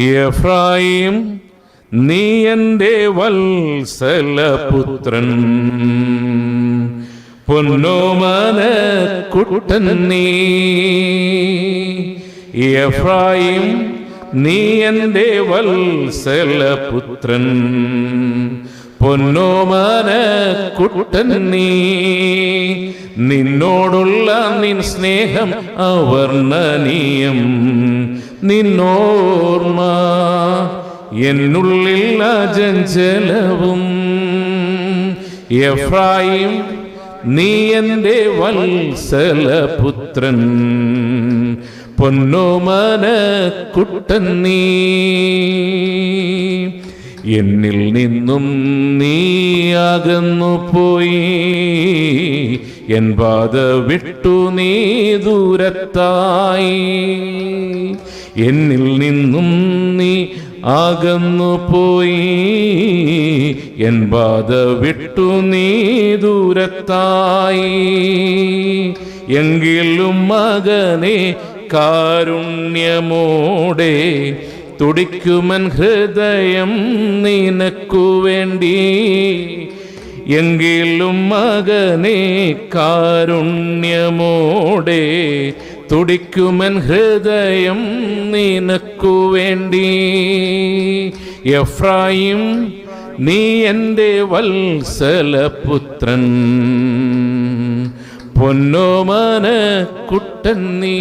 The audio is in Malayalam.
എഫ്രായിം നീ എന്റെ വത്സലപുത്രൻ. പൊന്നോമന കുട്ടൻ നീ. എഫ്രായിം നീ എന്റെ വത്സലപുത്രൻ. പൊന്നോമന കുട്ടൻ നീ. നിന്നോടുള്ള നിൻ സ്നേഹം അവർണനീയം. നിന്നോർമ്മ. എന്നുള്ളിൽ അജഞ്ചലവും എഫ്രായിം നീ എന്റെ വത്സലപുത്രൻ. പൊന്നോമന കുട്ടൻ നീ. എന്നിൽ നിന്നും നീ അകന്നു പോയി. എൻ പാത വിട്ടു നീ ദൂരത്തായി. എന്നിൽ നിന്നും നീ അകന്നു പോയി. എൻ ബാധ വിട്ടു നീ ദൂരത്തായി. എങ്കിലും മകനെ കാരുണ്യമോടെ തുടിക്കുമൻ ഹൃദയം നിനക്കു വേണ്ടി. എങ്കിലും മകനെ കാരുണ്യമോടെ തുടിക്കുമൻ ഹൃദയം നിനക്കു വേണ്ടി. എഫ്രായിം നീ എന്റെ വത്സലപുത്രൻ. പൊന്നോമന കുട്ടൻ നീ.